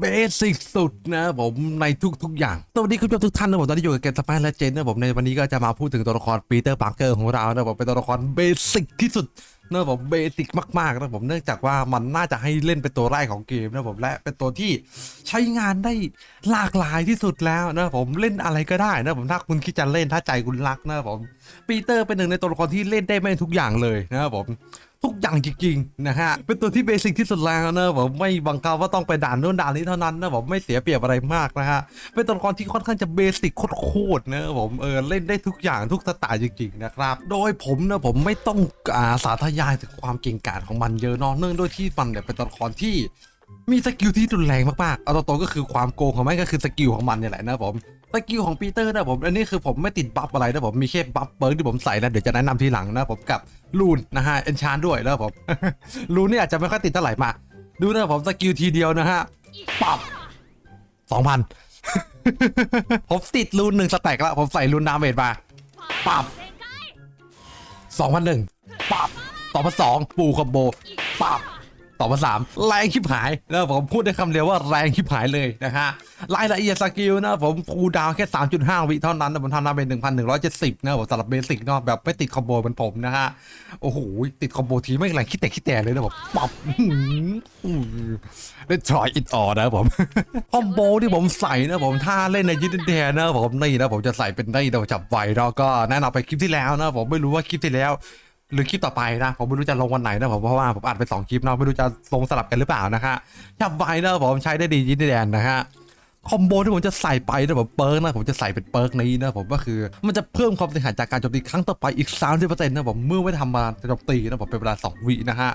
เบสิกสุดนะผมในทุกๆอย่างสวัสดีคุณผู้ชมทุกท่านนะผมตอนนี้อยู่กับเกมสปายและเจนนะผมในวันนี้ก็จะมาพูดถึงตัวละครปีเตอร์ปาร์เกอร์ของเรานะผมเป็นตัวละครเบสิกที่สุด นะผมเบสิกมากๆนะผมเนื่องจากว่ามันน่าจะให้เล่นเป็นตัวแรกของเกมนะผมและเป็นตัวที่ใช้งานได้หลากหลายที่สุดแล้วนะผมเล่นอะไรก็ได้นะผมถ้าคุณคิดจะเล่นถ้าใจคุณรักนะผมปีเตอร์เป็นหนึ่งในตัวละครที่เล่นได้ไม่ทุกอย่างเลยนะครับผมทุกอย่างจริงๆนะฮะ เป็นตัวที่เบสิกที่สุดแล้วนะผมไม่บังคับว่าต้องไปด่านโน้นด่านนี้เท่านั้นนะผมไม่เสียเปรียบอะไรมากนะฮะ เป็นตัวละครที่ค่อนข้างจะเบสิกโคตรๆนะผมเออเล่นได้ทุกอย่างทุกสไตล์จริงๆนะครับ โดยผมนะผมไม่ต้องอาสาธยายถึงความเก่งกาจของมันเยอะเนอะเนื่องด้วยที่มันเนี่ยเป็นตัวละครที่มีสกิลที่รุนแรงมากๆ เอาตรงๆก็คือความโกงของมันก็คือสกิลของมันเนี่ยแหละนะผม สกิลของปีเตอร์นะผม อันนี้คือผมไม่ติดบัฟอะไรนะผม มีแค่บัฟเปิร์กที่ผมใส่นะเดี๋ยวจะแนะนำทีหลังนะผมกับลูนนะฮะ เอนชานด้วยนะผม ลูนนี่อาจจะไม่ค่อยติดเท่าไหร่มา ดูนะผมสกิลทีเดียวนะฮะ ปับสองพันผมติดลูนหนึ่งสแต็กแล้วผมใส่ลูนดาเมจมาปับสองพันหนึ่งปับ องพันสองปูคอมโบปับต่อมาสามแรงชิบหาย แล้วผมพูดได้คำเดียวว่าแรงชิบหายเลยนะฮะรายละเอียดสกิลนะผมคูดาวแค่ 3.5 วิเท่านั้นนะผมทำดาเมจ1,170 นะผมสำหรับเบสิกเนาะแบบไม่ติดคอมโบเหมือนผมนะฮะ โอ้โห ติดคอมโบทีไม่แรงคิดแต่คิดแต่เลยนะผมปับได้ทรอยอินออนะผมคอมโบที่ผมใส่นะผมถ้าเล่นในยินเดียนะผมนี่นะผมจะใส่เป็นได้เราจับไวแล้วก็แนะนำไปคลิปที่แล้วนะผมไม่รู้ว่าคลิปที่แล้ว หรือคลิปต่อไปนะผมไม่รู้จะลงวันไหนนะผมเพราะว่าผมอัดไปสองคลิปเนาะไม่รู้จะลงสลับกันหรือเปล่านะฮะจับไวนะผมใช้ได้ดียินดีแดนนะฮะคอมโบที่ผมจะใส่ไปนะผมเปิร์กนะผมจะใส่เป็นเปิร์กนี้นะผมก็คือมันจะเพิ่มความเสียหายจากการโจมตีครั้งต่อไปอีก 30%นะผมเมื่อไม่ทำมาโจมตีนะผมเป็นเวลา 2 วินะฮะ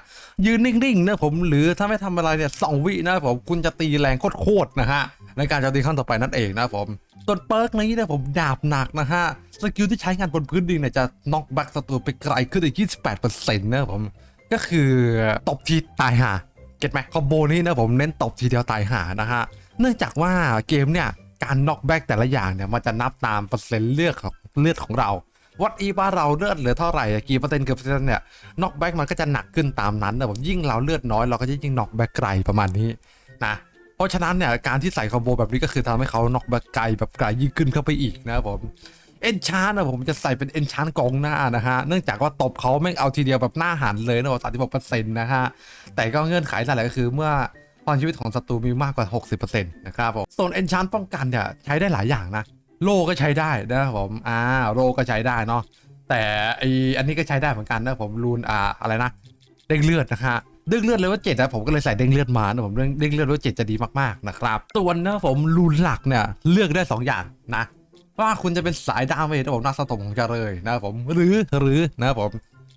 ยืนนิ่งๆนะผมหรือถ้าไม่ทำอะไรเนี่ยสวินะผมคุณจะตีแรงโคตรๆนะฮะในการโจมตีครั้งต่อไปนั่นเองนะผม ส่วนเปิร์กนี้นะผมดาบหนักนะฮะ สกิลที่ใช้งานบนพื้นดินเนี่ยจะน็อกแบ็กศัตรูไปไกลขึ้นอีก28%นะผม ก็คือตบทีตายห่าเก็ตไหมคอมโบนี้นะผมเน้นตบทีเดียวตายห่านะฮะ เนื่องจากว่าเกมเนี่ยการน็อกแบ็กแต่ละอย่างเนี่ยมันจะนับตามเปอร์เซ็นต์เลือดของเลือดของเราวัดอีว่าเราเลือดเหลือเท่าไหร่กี่เปอร์เซ็นต์เกือบเปอร์เซ็นต์เนี่ยน็อกแบ็กมันก็จะหนักขึ้นตามนั้นนะผมยิ่งเราเลือดน้อยเราก็จะยิ่งน็อกแบ็กไกลประมาณนี้นะ เพราะฉะนั้นเนี่ยการที่ใส่คอมโบแบบนี้ก็คือทำให้เขาน็อกแบ็กไกลแบบไกลยิ่งขึ้นเข้าไปอีกนะครับผมเอนชานนะผมจะใส่เป็นเอนชานกองหน้านะฮะ เนื่องจากว่าตบเขาแม่เอาทีเดียวแบบหน้าหันเลยนะผมสามสิบหกเปอร์เซ็นต์นะฮะ แต่ก็เงื่อนไขนั่นแหละก็คือเมื่อพรชีวิตของศัตรูมีมากกว่า 60%นะครับผมส่วนเอนชานป้องกันเนี่ยใช้ได้หลายอย่างนะ โลก็ใช้ได้นะครับผมอ่าโลก็ใช้ได้เนาะแต่ไออันนี้ก็ใช้ได้เหมือนกันนะผมรูนอ่าอะไรนะ เด้งเลือดนะฮะเด้งเลือดเลยว่าเจ็ดนะผมก็เลยใส่เด้งเลือดมานะผมเด้งเลือดว่าเจ็ดจะดีมากๆนะครับตัวนนะผมรูนหลักเนี่ยเลือกได้สองอย่างนะว่าคุณจะเป็นสายดาเมจนะผมนักสะสมของจะเลยนะผมหรือหรือนะผม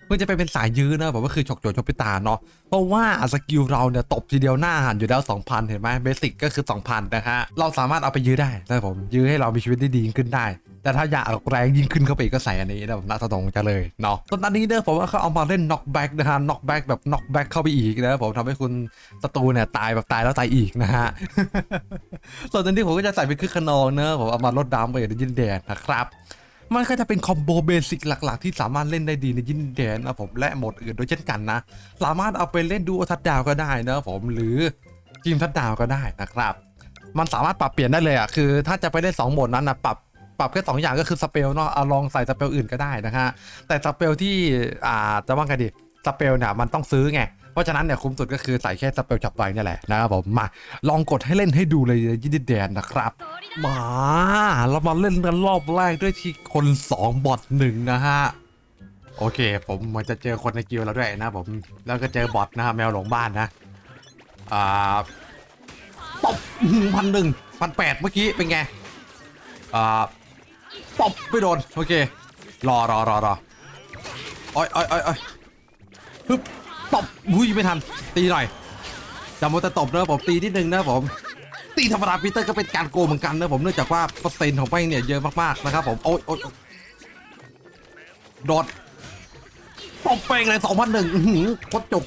คุณจะไปเป็นสายยื้อนะผมก็คือฉกโจชกพิตาเนาะเพราะว่าสกิลเราเนี่ยตบทีเดียวหน้าหันอยู่แล้ว2,000 เห็นไหมเบสิกก็คือ 2,000 นะฮะเราสามารถเอาไปยื้อได้นะผมยื้อให้เรามีชีวิตได้ดีขึ้นได้ แต่ถ้าอยากแรงยิ่งขึ้นเข้าไปอีกก็ใส่อันนี้นะผมนักสะสมของจะเลยเนาะตอนนี้เนี่ยผมว่าเขาเอามาเล่น knockback นะฮะ knockback แบบ knockback เข้าไปอีกนะผมทำให้คุณศัตรูเนี่ยตายแบบตายแล้วตายอีกนะฮะส่วนตอนนี้ผมก็จะใส่เป็นคือขนองเนอะผมเอามาลดดามไปในยินแดนนะครับ มันก็จะเป็นคอมโบเบสิกหลัก ๆ ที่สามารถเล่นได้ดีในยินแดนนะผมและโหมดอื่นด้วยเช่นกันนะ สามารถเอาไปเล่นดูทัดดาวก็ได้นะผมหรือทีมทัดดาวก็ได้นะครับ มันสามารถปรับเปลี่ยนได้เลยอะคือ ถ้าจะไปเล่นสองโหมดนั้นนะปรับปรับแค่สองอย่างก็คือสเปลเนาะเอาลองใส่สเปลอื่นก็ได้นะฮะแต่สเปลที่อ่าจะว่าไงดีสเปลเนี่ยมันต้องซื้อไง ราะฉะนั้นเนี่ยคุ้มสุดก็คือใส่แค่สเปลจับไว้เนี่ยแหละนะครับผมมาลองกดให้เล่นให้ดูเลยยินดีแดนนะครับมาเรามาเล่นกันรอบแรกด้วยที่คนสองบอทหนึ่งนะฮะโอเค ผมเหมันจะเจอคนในกิวเราด้วยนะผมแล้วก็เจอบอทนะฮะแมวหลงบ้านนะอ่าตบพันหนึ่งพันแปดเมื่อกี้เป็นไงอ่าตบไม่โดนโอเครอรอรอรออ้อยอ้อยอ้อยอ้อยฮึบ ตบอุ้ยไม่ทัน ตีหน่อยจำว่าจะตบนะผมตีนิดนึงนะผม ตีธรรมดาปีเตอร์ก็เป็นการโกงเหมือนกันนะผมเนื่องจากว่าเปอร์เซ็นต์ของแป้งเนี่ยเยอะมากๆนะครับผม โอ๊ยโอ๊ยโดดตบแป้งเลยสองพันหนึ่งโคตรจุก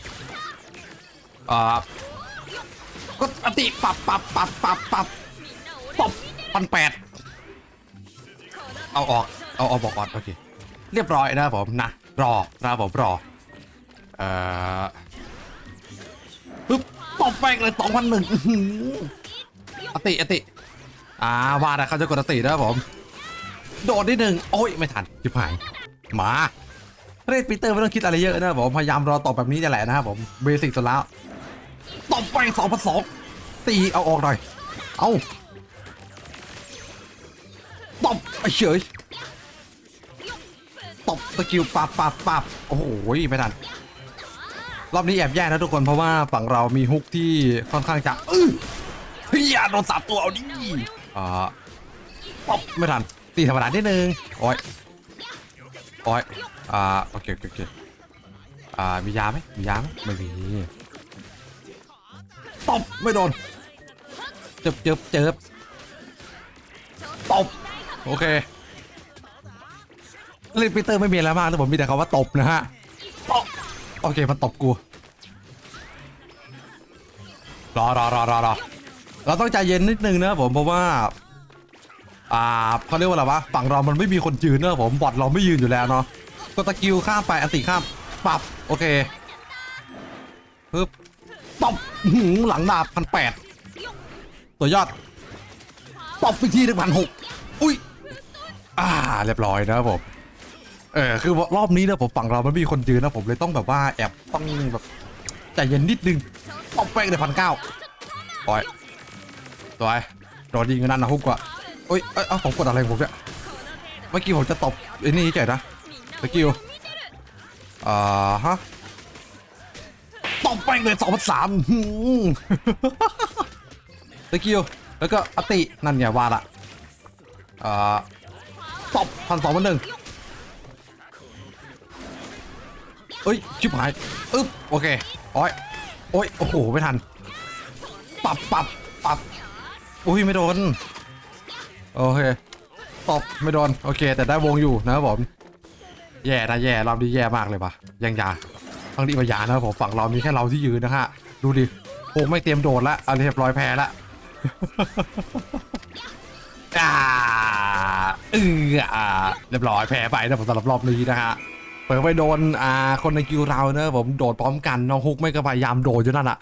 อ่าก็อติปับปับปับปับปับตบพันแปดเอาออก เอาเอาบอกก่อนโอเค เรียบร้อยนะผมนะ รอนะครับผมรอ อ่อปึ๊บตบแป้งเลยสองพันหนึ่งอติอติอ่าว่าแต่เขาจะกดอตินะครับผม โดดนิดหนึ่งโอ้ยไม่ทันจิบหายมาเรดปีเตอร์ไม่ต้องคิดอะไรเยอะนะครับผมพยายามรอตอบแบบนี้จะแหละนะครับผมเบสิกสุดแล้วตบไปสองพันสองตีเอาออกหน่อยเอาตบเฉยตบสกิลปับปับปับโอ้โหไม่ทัน รอบนี้แอบแย่นะทุกคนเพราะว่าฝั่งเรามีฮุกที่ค่อนข้างจะอื้อเฮียโดนสามตัวเอาดิอ่าป๊อบไม่ทันตีธรรมดานิดนึงโอ้ยโอ้ยอ่าโอเคโอเคโอเคอ่ามียาไหมมียาไหมไม่มีตบไม่โดนเจ็บเจ็บเจ็บตบโอเคลิปเตอร์ไม่มีอะไรมากแต่ผมมีแต่คำว่าตบนะฮะ โอเคมันตบกูรอรอรอรอรอเราต้องใจเย็นนิดนึงนะผมเพราะว่า อ่าเขาเรียกว่าอะไรวะฝั่งเรามันไม่มีคนยืนนะผมบอทเราไม่ยืนอยู่แล้วเนาะก็ตะกิวข้ามไปอันติข้ามปับโอเคปึ๊บตบหืหลังดาบพันแปดตัวยอดตบไปทีหนึ่งพันหกอุ้ยอ่า เรียบร้อยนะครับผม เออคือรอบนี้นะผมฝั่งเรามันไม่มีคนยืนนะผมเลยต้องแบบว่าแอบต้องแบบใจเย็นนิดนึงตบแป้งเลยพันเก้าปล่อยตัวไอ้โดนยิงกันนั่นนะฮุกว่ะโอ้ยเอ้ยเอ้าผมกดอะไรผมเนี่ยเมื่อกี้ผมจะตบไอ้นี่เฉยนะสกิลอ่าฮะตบแป้งเลยสองพันสามสกิลแล้วก็อตินั่นไงว่าละอ่าตบพันสองพันหนึ่ง เอ้ย ชิบหายอึ๊บโอเคโอ้ยโอ้ย โอ้โห ไม่ทันปรับปรับปรับอุ้ย ไม่โดน โอเคตบไม่โดน โอเค แต่ได้วงอยู่นะครับผม แย่นะแย่รอบนี้แย่มากเลยปะยังยาทั้งที่มายานะครับผมฝั่งเรามีแค่เราที่ยืนนะฮะ ดูดิโอ้ไม่เตรียมโดดละเอาเรียบร้อยแพ้ละอ่าเอออ่าเรียบร้อยแพ้ไปนะผมสำหรับรอบนี้นะฮะ เปิดไปโดนอ่าคนในกิวเราเนอะผมโดดพร้อมกันน้องฮุกไม่ก็พยายามโดดอยู่นั่นอะ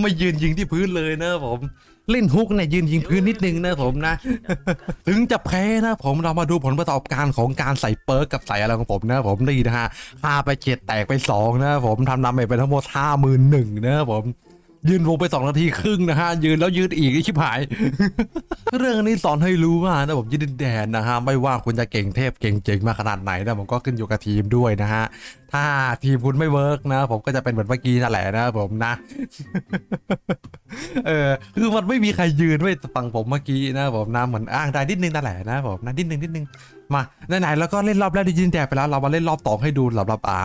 ไม่ยืนยิงที่พื้นเลยเนอะผมเล่นฮุกเนี่ยยืนยิงพื้นนิดนึงนะผมนะ ถึงจะแพ้นะผมเรามาดูผลประกอบการของการใส่เปิร์กกับใส่อะไรของผมนะผมดีนะฮะห้าไปเจ็ดแตกไปสองนะผมทำนำไปทั้งหมดห้าหมื่นหนึ่งนะผม ยืนวงไปสองนาทีครึ่งนะฮะยืนแล้วยืนอีกไอชิบหาย เรื่องนี้สอนให้รู้ว่านะผมยืนดินแดนนะฮะไม่ว่าคุณจะเก่งเทพเก่งเจ๋งมาขนาดไหนนะผมก็ขึ้นอยู่กับทีมด้วยนะฮะถ้าทีมคุณไม่เวิร์กนะ ผมก็จะเป็นเหมือนเมื่อกี้นั่นแหละนะผมนะ เออคือมันไม่มีใครยืนไว้ฟังผมเมื่อกี้นะผมนะเหมือนอ้างได้นิดนึงนั่นแหละนะผมนะนิดนึงนิดนึงมาไหนๆแล้วก็เล่นรอบแรกดิจินแดนไปแล้วเรามาเล่นรอบต่อให้ดูสำหรับอ่า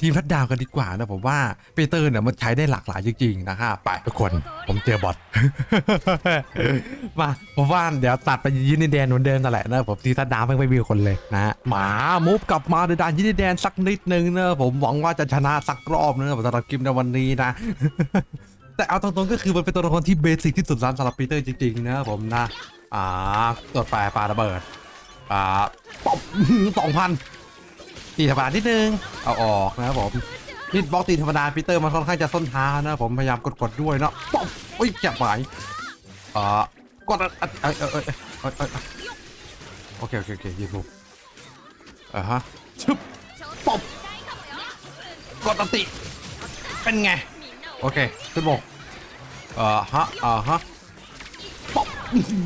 ทีมทัดดาวกันดีกว่านะผมว่าปีเตอร์เนี่ยมันใช้ได้หลากหลายจริงๆนะฮะไปทุกคนผมเจอบอท มาผมว่าเดี๋ยวตัดไปยินดีแดนเหมือนเดิมนั่นแหละนะผมทีทัดดาวไม่ไม่มีคนเลยนะหมามูฟกลับมาในด่านยินดีแดนสักนิดนึงนะผมหวังว่าจะชนะสักรอบนะสำหรับกิมในวันนี้นะ แต่เอาตรงๆก็คือมันเป็นตัวละครที่เบสิกที่สุดร้านสำหรับปีเตอร์จริงๆนะผมนะ อ่าตัวแปรปลาระเบิดอ่าปอบสองพันตีธรรมดานิดนึง เอาออกนะครับผมฮิตบล็อกตีธรรมดาปีเตอร์มันค่อนข้างจะส้นท้านะผมพยายามกดๆด้วยเนาะปอบอุ้ยจับหมอ่ากดอะอะเออเออเออโอเคโอเคโอเคยืนถูกอ่าฮะชึบปอบกดอันติเป็นไง โอเค ขึ้นบกเอ่อฮะอ่าฮะตบอื้อหื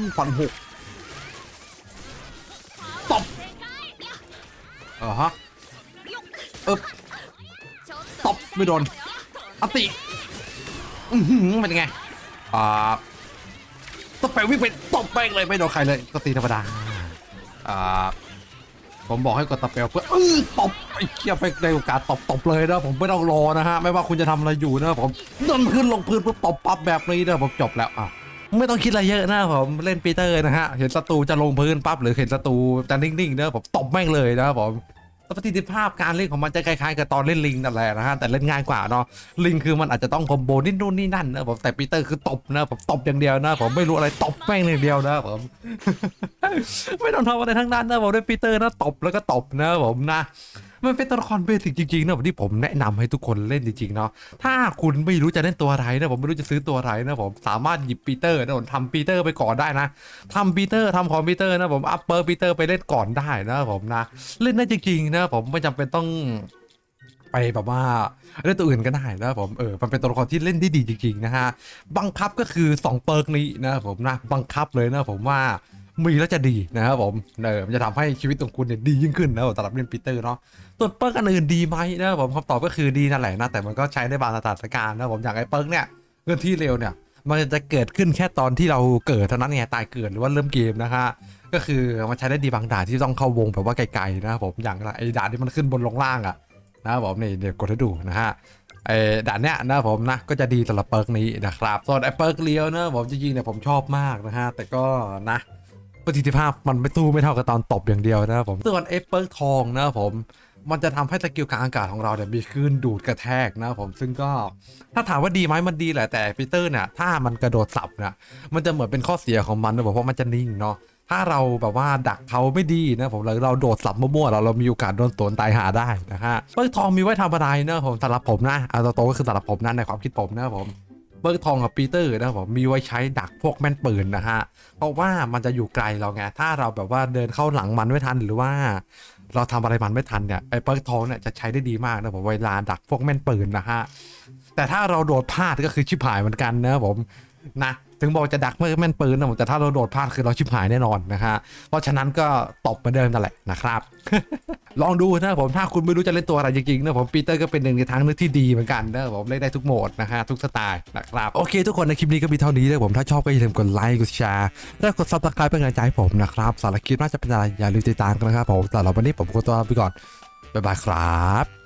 อฟันหกตบเอ่าฮะเอ๊บตบไม่โดนอติอือหือเป็นไงอ่าตบไปวิ่งไปตบแป้งเลยไม่โดนใครเลยก็ตีธรรมดาอ่า ผมบอกให้กดตะเปลเพื่อเออตบไอ้เคียไปในโอกาสตบตบเลยนะผมไม่ต้องรอนะฮะไม่ว่าคุณจะทำอะไรอยู่นะผมนั่นขึ้นลงพื้นปุ๊บตบปั๊บแบบนี้นะผมจบแล้วอะไม่ต้องคิดอะไรเยอะนะผมเล่นปีเตอร์นะฮะเห็นศัตรูจะลงพื้นปั๊บหรือเห็นศัตรูจะนิ่งๆนะผมตบแม่งเลยนะผม ประสิทธิภาพการเล่นของมันจะคล้ายๆกับตอนเล่นลิงนั่นแหละนะฮะแต่เล่นง่ายกว่าเนาะลิงคือมันอาจจะต้องคอมโบนี่นู่นนี่นั่นนะผมแต่ปีเตอร์คือตบนะผมตบอย่างเดียวนะผมไม่รู้อะไรตบแม่งอย่างเดียวนะผมไม่ต้องทำอะไรทั้งนั้นนะผมด้วยปีเตอร์นะตบแล้วก็ตบนะผมนะ มันเป็นตัวละครเบสิกจริงๆนะที่ผมแนะนำให้ทุกคนเล่นจริงๆเนาะถ้าคุณไม่รู้จะเล่นตัวอะไรนะผมไม่รู้จะซื้อตัวอะไรนะผมสามารถหยิบปีเตอร์นะผมทำปีเตอร์ไปก่อนได้นะทำปีเตอร์ทำคอมพิวเตอร์นะผมอัปเปอร์ปีเตอร์ไปเล่นก่อนได้นะผมนะเล่นได้จริงๆนะผมไม่จำเป็นต้องไปแบบว่าเล่นตัวอื่นก็ได้นะผมเออมันเป็นตัวละครที่เล่นได้ดีจริงๆนะฮะบังคับก็คือ 2 เปิร์กนี้นะผมนะบังคับเลยนะผมว่า มีแล้วจะดีนะครับผมเออมันจะทำให้ชีวิตของคุณเนี่ยดียิ่งขึ้นนะสำหรับเล่นปีเตอร์เนาะส่วนเปิร์กอันอื่นดีไหมนะครับผมคำตอบก็คือดีนั่นแหละนะแต่มันก็ใช้ในบางสถานการณ์นะผมอย่างไอ้เปิร์กเนี่ยเงินที่เร็วเนี่ยมันจะเกิดขึ้นแค่ตอนที่เราเกิดเท่านั้นไงตายเกิดหรือว่าเริ่มเกมนะฮะก็คือมันใช้ได้ดีบางด่านที่ต้องเข้าวงแบบว่าไกลๆนะครับผมอย่างไอ้ด่านที่มันขึ้นบนลงล่างอะนะครับผมนี่เดี๋ยวกดให้ดูนะฮะไอ้ด่านเนี้ยนะครับผมนะก็จะดีสำหรับเปิร์กนี้นะครับส่วนไอ้เปิร์กเลี้ยวนะผมจริงๆเนี่ยผมชอบมากนะฮะแต่ก็นะ ประสิทธิภาพมันไม่สู้ไม่เท่ากับตอนตบอย่างเดียวนะครับผมส่วนไอ้เปิร์ทองนะครับผมมันจะทำให้สกิลกลางอากาศของเราเนี่ยมีคลื่นดูดกระแทกนะครับผมซึ่งก็ถ้าถามว่าดีไหมมันดีแหละแต่ปีเตอร์เนี่ยถ้ามันกระโดดสับเนี่ยมันจะเหมือนเป็นข้อเสียของมันนะผมเพราะมันจะนิ่งเนาะถ้าเราแบบว่าดักเขาไม่ดีนะผมเราเราโดดสับมั่วๆเราเรามีโอกาสโดนสวนตายหาได้นะฮะเบิร์ทองมีไว้ทำอะไรนะผมสำหรับผมนะเอาตรงๆก็คือสำหรับผมนะในความคิดผมนะผม เบิร์กทองกับปีเตอร์นะผมมีไว้ใช้ดักพวกแม่นปืนนะฮะเพราะว่ามันจะอยู่ไกลเราไงถ้าเราแบบว่าเดินเข้าหลังมันไม่ทันหรือว่า เราทำอะไรมันไม่ทันเนี่ยไอ้เบิร์กทองเนี่ยจะใช้ได้ดีมากนะผมเวลาดักพวกแม่นปืนนะฮะแต่ถ้าเราโดดพลาดก็คือชิบหายเหมือนกันนะผมนะ ถึงบอกจะดักเมื่อแม่นปืนนะแต่ถ้าเราโดดพลาดคือเราชิบหายแน่นอนนะฮะเพราะฉะนั้นก็ตบเหมือนเดิมนั่นแหละนะครับ ลองดูนะผมถ้าคุณไม่รู้จะเล่นตัวอะไรจริงๆนะผมปีเตอร์ก็เป็นหนึ่งในทางเลือกที่ดีเหมือนกันนะผมเล่นได้ทุกโหมดนะฮะทุกสไตล์นะครับโอเค ทุกคนในคลิปนี้ก็มีเท่านี้นะผมถ้าชอบก็อย่าลืมกดไลค์กดแชร์และกดซับสไครป์เป็นกำลังใจให้ผมนะครับสารคลิปน่าจะเป็นอะไรอย่าลืมติดตามกันนะครับผมแต่เราวันนี้ผมขอตัวลาไปก่อนบ๊ายบายครับ